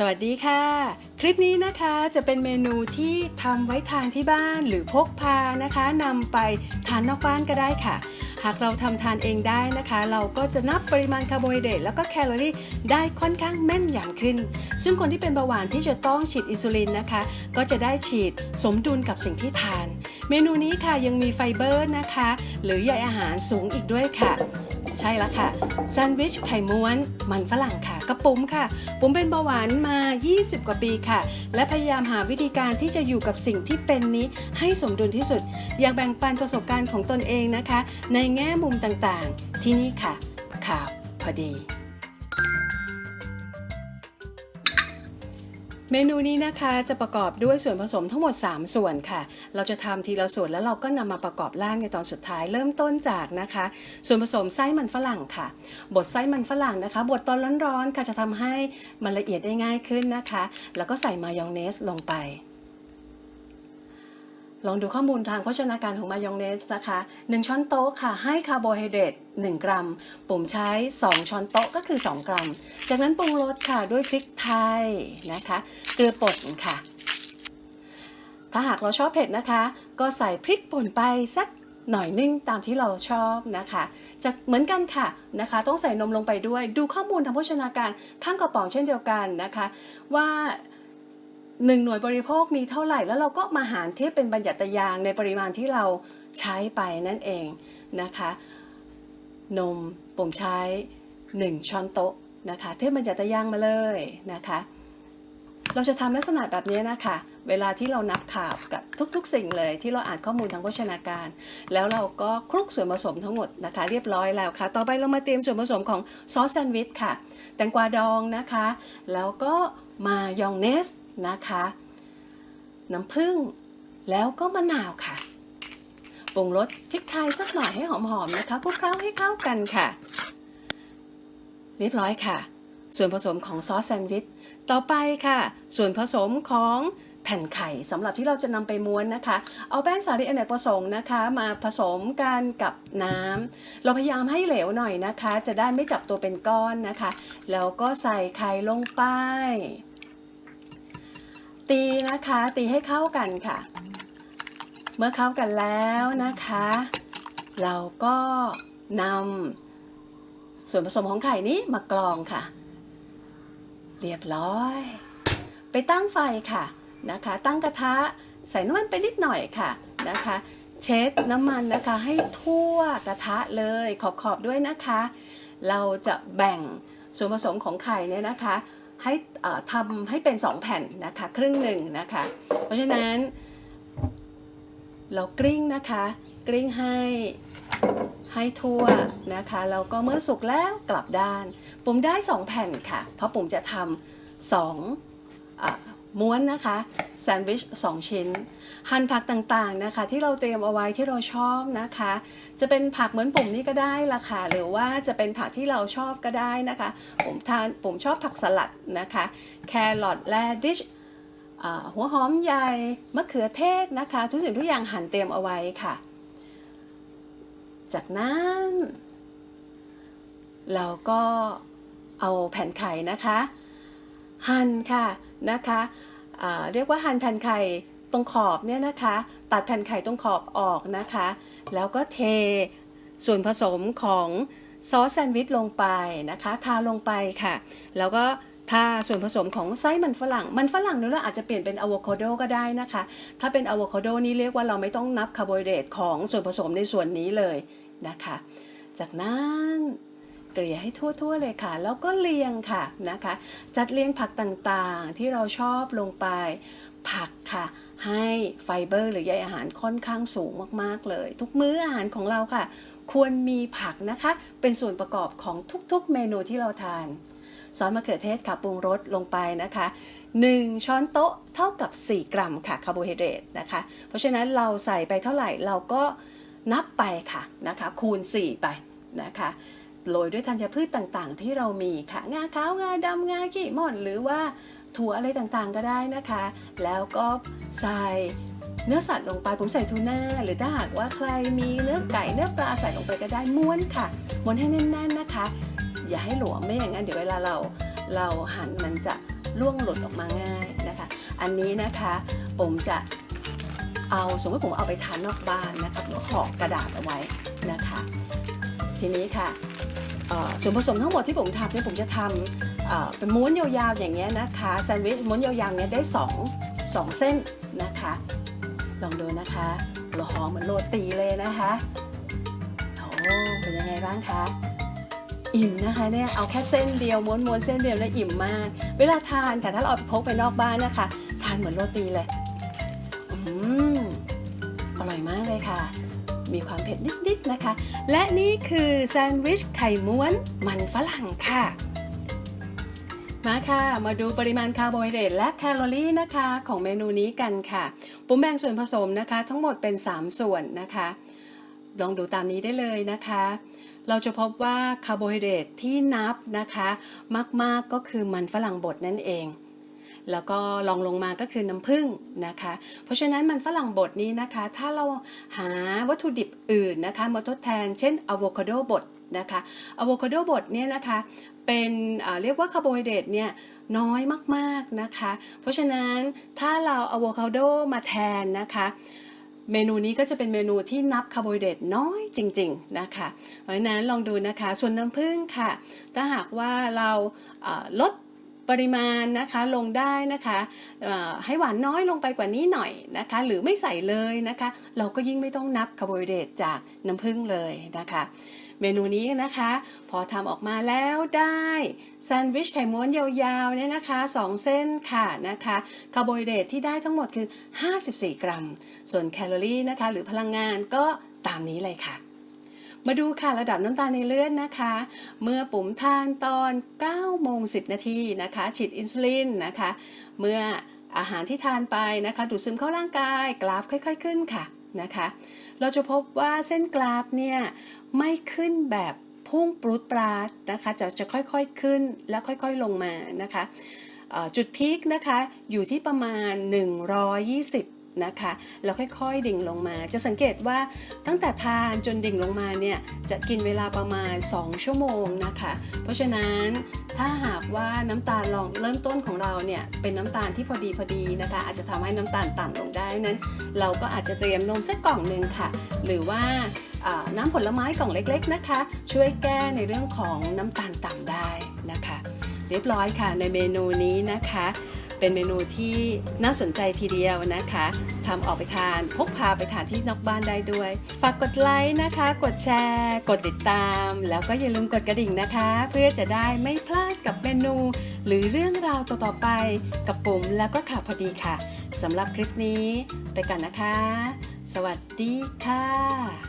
สวัสดีค่ะ คลิปนี้นะคะจะเป็นเมนูที่ทำไว้ทานที่บ้านหรือพกพานะคะนำไปทานนอกบ้านก็ได้ค่ะ หากเราทำทานเองได้นะคะ เราก็จะนับปริมาณคาร์โบไฮเดรตแล้วก็แคลอรี่ได้ค่อนข้างแม่นยำขึ้น ซึ่งคนที่เป็นเบาหวานที่จะต้องฉีดอินซูลินนะคะ ก็จะได้ฉีดสมดุลกับสิ่งที่ทาน เมนูนี้ค่ะยังมีไฟเบอร์นะคะ หรือใยอาหารสูงอีกด้วยค่ะ ใช่แล้วค่ะแซนด์วิชไข่ม้วน มันฝรั่งค่ะกระปุ๋มค่ะ ผมเป็นเบาหวานมา 20 กว่าปีค่ะ และพยายามหาวิธีการที่จะอยู่กับสิ่งที่เป็นนี้ให้สมดุลที่สุด อยากแบ่งปันประสบการณ์ของตนเองนะคะ ในแง่มุมต่างๆ ที่นี่ค่ะ ข่าวพอดี เมนูนี้นะคะจะประกอบด้วยส่วนผสมทั้งหมด 3 ส่วนค่ะ เราจะทำทีละส่วนแล้วเราก็นำมาประกอบร่างในตอนสุดท้ายเริ่มต้นจากนะคะ ส่วนผสมไส้มันฝรั่งค่ะ บดไส้มันฝรั่งนะคะบดตอนร้อนๆค่ะจะทำให้มันละเอียดได้ง่ายขึ้นนะคะ แล้วก็ใส่มายองเนสลงไป ลองดูข้อมูลทางโภชนาการของมายองเนสนะคะ 1 ช้อนโต๊ะค่ะ ให้คาร์โบไฮเดรต1 กรัม ปุ่มใช้ 2 ช้อนโต๊ะก็คือ 2 กรัม จากนั้นปรุงรสค่ะด้วยพริกไทยนะคะ เกลือป่นค่ะ ถ้าหากเราชอบเผ็ดนะคะ ก็ใส่พริกป่นไปสักหน่อยนึงตามที่เราชอบนะคะจะเหมือนกันค่ะนะคะ ต้องใส่นมลงไปด้วย ดูข้อมูลทางโภชนาการข้างกระป๋องเช่นเดียวกันนะคะ ว่า หนึ่งหน่วยบริโภคมีเท่าไหร่ แล้วเราก็มาหารเทียบเป็นบัญญัติยางในปริมาณที่เราใช้ไปนั่นเองนะคะ นมผมใช้ 1 ช้อนโต๊ะนะคะ เทียบบัญญัติยางมาเลยนะคะ เราจะทำลักษณะแบบนี้นะคะ เวลาที่เรานับข่าวกับทุกๆ สิ่งเลยที่เราอ่านข้อมูลทางโภชนาการ แล้วเราก็คลุกส่วนผสมทั้งหมดนะคะ เรียบร้อยแล้วค่ะ ต่อไปเรามาเตรียมส่วนผสมของซอสแซนด์วิชค่ะ แตงกวาดองนะคะ แล้วก็มายองเนส นะคะ น้ำผึ้งแล้วก็มะนาวค่ะปรุงรสพริกไทยสักหน่อยให้หอมๆนะคะคลุกเคล้าให้เข้ากันค่ะ เรียบร้อยค่ะ ส่วนผสมของซอสแซนด์วิชต่อไปค่ะ ส่วนผสมของแผ่นไข่สำหรับที่เราจะนำไปม้วนนะคะ เอาแป้งสาลีอเนกประสงค์นะคะ มาผสมกันกับน้ำเราพยายามให้เหลวหน่อยนะคะ จะได้ไม่จับตัวเป็นก้อนนะคะ แล้วก็ใส่ไข่ลงไป ตีนะคะตีให้เข้ากันค่ะ เมื่อเข้ากันแล้วนะคะ เราก็นำส่วนผสมของไข่นี้มากรองค่ะ เรียบร้อย ไปตั้งไฟค่ะนะคะ ตั้งกระทะใส่น้ำมันไปนิดหน่อยค่ะนะคะ เช็ดน้ำมันนะคะให้ทั่วกระทะเลยขอบๆด้วยนะคะ เราจะแบ่งส่วนผสมของไข่เนี่ยนะคะ ให้ทำให้เป็น 2 แผ่นนะคะครึ่งหนึ่งนะคะ เพราะฉะนั้น เรากลิ้งนะคะกลิ้งให้ให้ทั่วนะคะแล้วก็เมื่อสุกแล้วกลับด้าน ปุ่มได้ 2 แผ่นค่ะ เพราะปุ่มจะทำสองอ ม้วนนะคะแซนด์วิช2ชิ้น หั่นผักต่างๆนะคะ ที่เราเตรียมเอาไว้ที่เราชอบนะคะ จะเป็นผักเหมือนปุ่มนี้ก็ได้ละค่ะหรือว่าจะเป็นผักที่เราชอบก็ได้นะคะ ผมทานผมชอบผักสลัดนะคะ แครอทแลดิชหัวหอมใหญ่มะเขือเทศนะคะ ทุกสิ่งทุกอย่างหั่นเตรียมเอาไว้ค่ะ จากนั้นเราก็เอาแผ่นไข่นะคะ หั่นค่ะ นะคะเรียกว่าหั่นแผ่นไข่ตรงขอบเนี่ยนะคะ ตัดแผ่นไข่ตรงขอบออกนะคะ แล้วก็เทส่วนผสมของซอสแซนด์วิชลงไปนะคะ ทาลงไปค่ะ แล้วก็ทาส่วนผสมของไส้มันฝรั่ง มันฝรั่งนี่เราอาจจะเปลี่ยนเป็นอะโวคาโดก็ได้นะคะ ถ้าเป็นอะโวคาโดนี่เรียกว่าเราไม่ต้องนับคาร์โบไฮเดรตของส่วนผสมในส่วนนี้เลยนะคะ จากนั้น เกลี่ยให้ทั่วๆเลยค่ะ แล้วก็เรียงค่ะนะคะ จัดเรียงผักต่างๆที่เราชอบลงไป ผักค่ะ ให้ไฟเบอร์หรือใยอาหารค่อนข้างสูงมากๆเลย ทุกมื้ออาหารของเราค่ะ ควรมีผักนะคะ เป็นส่วนประกอบของทุกๆ เมนูที่เราทานซอสมะเขือเทศค่ะปรุงรสลงไปนะคะ 1 ช้อนโต๊ะเท่ากับ 4 กรัมค่ะคาร์โบไฮเดรตนะคะ เพราะฉะนั้นเราใส่ไปเท่าไหร่เราก็นับไปค่ะนะคะ คูณ 4 ไปนะคะ โรยด้วยธัญพืชต่างๆ ที่เรามีค่ะ งาขาวงาดำงาขี้ม่อนหรือว่าถั่วอะไรต่างๆก็ได้นะคะ แล้วก็ใส่เนื้อสัตว์ลงไปผมใส่ทูน่าหรือถ้าหากว่าใครมีเนื้อไก่เนื้อปลาใส่ลงไปก็ได้ม้วนค่ะม้วนให้แน่นๆนะคะ อย่าให้หลวมไม่อย่างนั้นเดี๋ยวเวลาเราเราหั่นมันจะล่วงหลุดออกมาง่ายนะคะ อันนี้นะคะผมจะเอาสมมติผมเอาไปทานนอกบ้านนะคะแล้วห่อกระดาษเอาไว้นะคะ ทีนี้ค่ะ ส่วนผสมทั้งหมดที่ผมทำเนี่ยผมจะทำเป็นม้วนยาวๆอย่างเงี้ยนะคะแซนด์วิชม้วนยาวๆเนี้ยได้2 2 เส้นนะคะ ลองดูนะคะโรหอมเหมือนโรตีเลยนะคะโอ้เป็นยังไงบ้างคะอิ่มนะคะเนี่ยเอาแค่เส้นเดียวม้วนม้วนเส้นเดียวแล้วอิ่มมาก เวลาทานค่ะถ้าเราเอาไปพกไปนอกบ้านนะคะ ทานเหมือนโรตีเลยอืมอร่อยมากเลยค่ะ มีความเผ็ดนิดๆนะคะ และนี่คือแซนด์วิชไข่ม้วนมันฝรั่งค่ะ มาค่ะ มาดูปริมาณคาร์โบไฮเดรตและแคลอรี่นะคะ ของเมนูนี้กันค่ะ ปุ่มแบ่งส่วนผสมนะคะ ทั้งหมดเป็น 3 ส่วนนะคะ ลองดูตามนี้ได้เลยนะคะ เราจะพบว่าคาร์โบไฮเดรตที่นับนะคะ มากๆก็คือมันฝรั่งบดนั่นเอง แล้วก็ลองลงมาก็คือน้ำผึ้งนะคะ เพราะฉะนั้นมันฝรั่งบดนี้นะคะ ถ้าเราหาวัตถุดิบอื่นนะคะมาทดแทน เช่นอะโวคาโดบดนะคะอะโวคาโดบดเนี่ยนะคะเป็นเรียกว่าคาร์โบไฮเดรตเนี่ยน้อยมากๆนะคะ เพราะฉะนั้นถ้าเราอะโวคาโดมาแทนนะคะเมนูนี้ก็จะเป็นเมนูที่นับคาร์โบไฮเดรตน้อยจริง ๆ นะคะ เพราะฉะนั้นลองดูนะคะ ส่วนน้ำผึ้งค่ะ ถ้าหากว่าเราลด ปริมาณนะคะลงได้นะคะให้หวานน้อยลงไปกว่านี้หน่อยนะคะ หรือไม่ใส่เลยนะคะ เราก็ยิ่งไม่ต้องนับคาร์โบไฮเดรตจากน้ำผึ้งเลยนะคะ เมนูนี้นะคะ พอทำออกมาแล้วได้แซนด์วิชไข่ม้วนยาวๆเนี่ยนะคะ 2 เส้นค่ะนะคะคาร์โบไฮเดรตที่ได้ทั้งหมดคือ 54 กรัม ส่วนแคลอรี่นะคะ หรือพลังงานก็ตามนี้เลยค่ะ มาดูค่ะระดับน้ำตาลในเลือดนะคะ เมื่อปุ่มทานตอน9โมง10 นาทีนะคะ ฉีดอินซูลินนะคะ เมื่ออาหารที่ทานไปนะคะ ดูดซึมเข้าร่างกายกราฟค่อย ๆ ขึ้นค่ะนะคะ เราจะพบว่าเส้นกราฟเนี่ยไม่ขึ้นแบบพุ่งปรุดปราดนะคะจะจะค่อยๆขึ้นแล้วค่อยๆลงมานะคะจุดพีคนะคะอยู่ที่ประมาณ 120 นะคะแล้วค่อยๆดิ่งลงมา จะสังเกตว่าตั้งแต่ทานจนดิ่งลงมาเนี่ยจะกินเวลาประมาณ 2 ชั่วโมงนะคะ เพราะฉะนั้นถ้าหากว่าน้ำตาลลองเริ่มต้นของเราเนี่ยเป็นน้ำตาลที่พอดีพอดีนะคะ อาจจะทำให้น้ำตาลต่ำลงได้นั้น เราก็อาจจะเตรียมนมสักกล่องหนึ่งค่ะ หรือว่าน้ำผลไม้กล่องเล็กๆนะคะ ช่วยแก้ในเรื่องของน้ำตาลต่ำได้นะคะ เรียบร้อยค่ะในเมนูนี้นะคะ เป็นเมนูที่น่าสนใจทีเดียวนะคะทำออกไปทานพกพาไปทานที่นอกบ้านได้ด้วย ฝากกดไลค์นะคะ กดแชร์ กดติดตาม แล้วก็อย่าลืมกดกระดิ่งนะคะ เพื่อจะได้ไม่พลาดกับเมนู หรือเรื่องราวต่อๆไปกับปุ่มแล้วก็ข่าวพอดีค่ะสำหรับคลิปนี้ไปกันนะคะ สวัสดีค่ะ